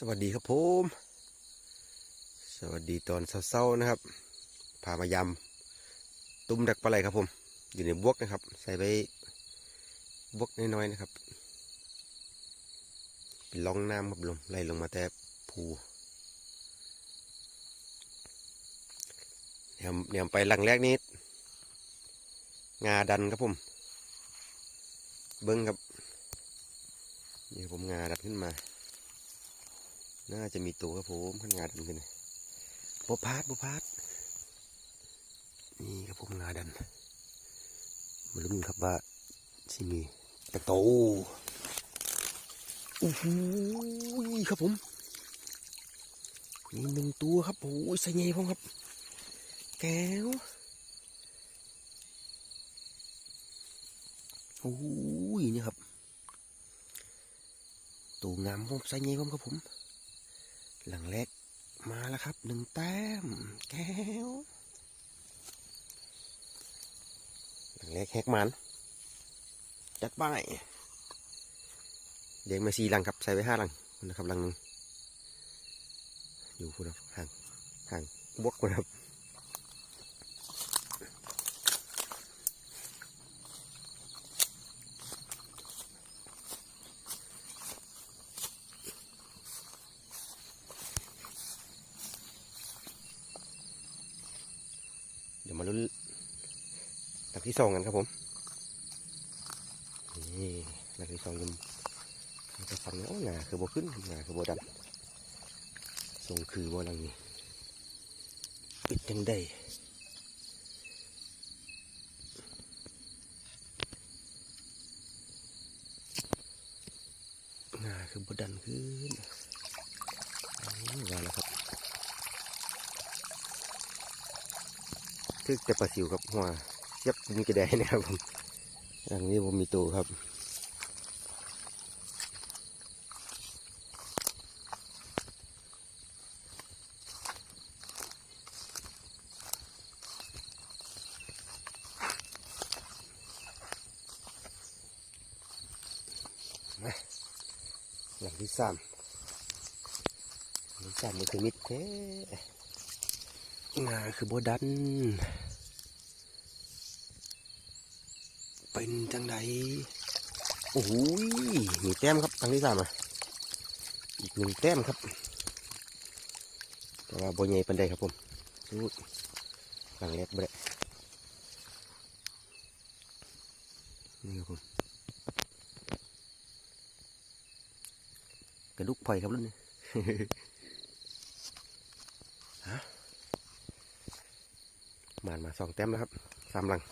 สวัสดีครับผมสวัสดีตอนเช้าๆนะครับพามายำตุ้มดักปลาไหลครับผม อยู่ในบวกนะครับ ใส่ไปบวกน้อยๆนะครับ เป็นล่องน้ำครับลมไหลลงมาแต่ภูเดี๋ยเดี๋ยไปหลังแรกนี้งาดันครับผม เบิ้งครับนี่ผมงาดันขึ้นมา น่าจะมีตัวครับผมขันงาดันขึ้นบพาดบพาดนี่ครับผมงาดันมาลุ้นครับว่าสิมีตะโตโอ้โหครับผมมีหนึ่งตัวครับโอ้ยใส่ใหญ่พงครับ แก้วโอ้ยนี่ครับ ตัวงามผมใส่ใหญ่ผมครับผม หลังเล็กมาแล้วครับหนึ่งแต้มแก้ว หลังเล็กแฮกมัน จัดป้ายเด็กมาสี่หลังครับใส่ไว้ห้าหลังนะครับหลังหนึงอยู่คุณครับห่างห่างบวกคุณครับ เดี๋ยวมาลุ้นหลัก ที่สองกันครับผม นี่หลักที่สองยังจะฟังแล้วหนาคือโบขึ้นหนาคือโบดำส่งคือโบลังนี้ปิดยังได้หนาคือโบดันขึ้นว่าแล้วครับคือจะปลาสิวกับหัว ยับมีกระไดนะครับผมอันนี้ผมมีตัวครับมาหลังที่สามหลังที่สามมันคือมิดแท้งาคือโบดัน เป็นจังไดโอ้โหยมีแต้มครับครั้งที่สามอะอีกหนึ่งแต้มครับ แต่ว่าโบใหญ่ปันใดครับผมรูดหลังเล็กเบะนี่ครับผมกระดูกไผ่ครับรุ่นนี้มานมาสองแต้มแล้วครับสามหลัง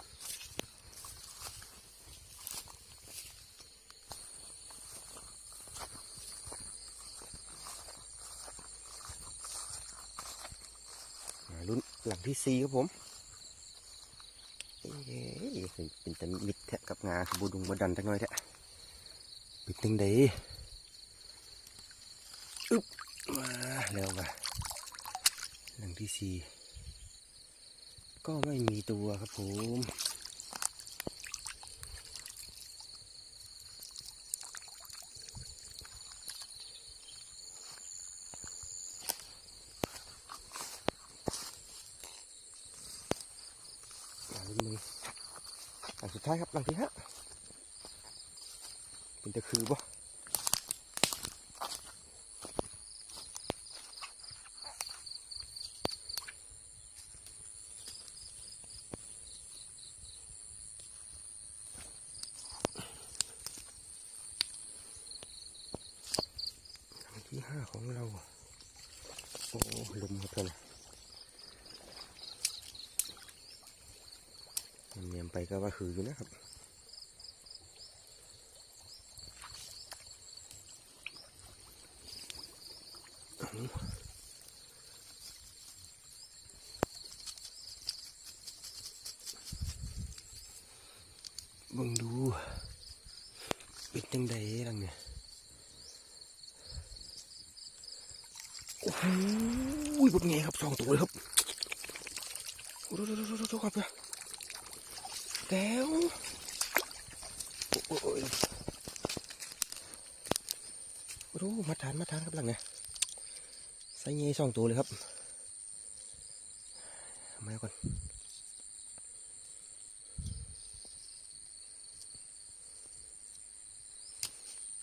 มารุ่น หลังที่สี่ครับผมเอ๊ะเป็นแต่มิดแทะกับงาบูดุงบดันจังน้อยแทะปิดตึงเดอึ๊บมาแล้วว่ะหลังที่สี่ก็ไม่มีตัวครับผม มาลุ้นมึงหลังสุดท้ายครับหลังที่ห้าเป็นตะคือบ่ที่ห้าของเรา โอ้ลมครับท่านมันเนี ยมไปก็ว่าคืออยู่นะครับบิ่งดูป็นจังใดลังเนี่ยโอ้โหบดไงครับสองตัวเลยครับโอ้โหโอ้โหโอ้โหโอ้โหครับเนี่ย แก้วโอ้โหโอ้มาทานมาทานครับหลังเนี่ยส่เงี้ยสองตัวเลยครับ มาก่อน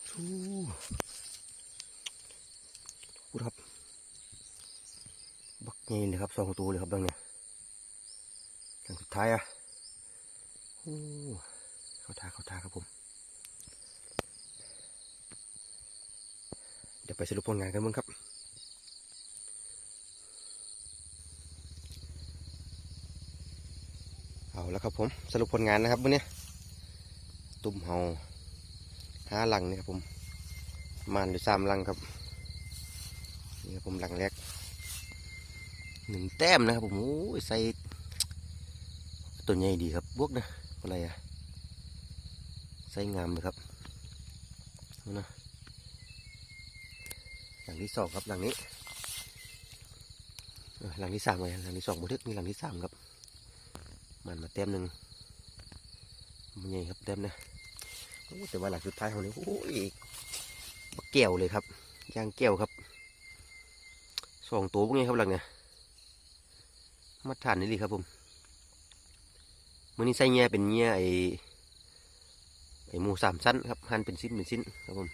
ทูพูดครับ บักเงี้ยเลยครับสองตัวเลยครับบางเนี่ยหลังสุดท้ายอะ โอ้เข้าทาเข้าทาครับผม เดี๋ยวไปสรุปผลงานกันบ้างครับเอาแล้วครับผมสรุปผลงานนะครับวันนี้ตุ่มเฮาห้าหลังนี่ครับผมมันอยู่สามหลังครับนี่ครับผมหลังแรกหนึ่งแต้มนะครับผมโอ้ยใส่ตัวใหญ่ดีครับบวกนะ อะไรอะใส่งามเลยครับนะหลังที่สองครับหลังนี้หลังที่สามเลยหลังที่สองบัทึกนี่หลังที่สามครับ มันมาเต็มหนึ่งมันใหญ่ครับเต็มนะแต่ว่าหลังสุดท้ายของนี้โอ้ยบักแก้วเลยครับย่างแก้วครับสองตัวพวกนี้ครับหลังเนี่ยมาทานนี่เลยครับผม มันนี้ใส่เงี้ยเป็นเงี้ยไอไอหมูสามชั้นครับหั่นเป็นชิ้นเป็นชิ้นครับผม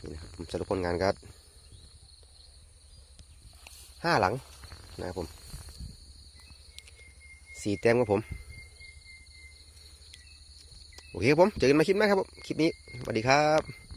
นี่นะครับผมสรุปผลงานก็ห้าหลังนะครับผมสี่แต้มครับผมโอเคครับผมเจอกันมาคลิปหน้าครับผมคลิปนี้สวัสดีครับ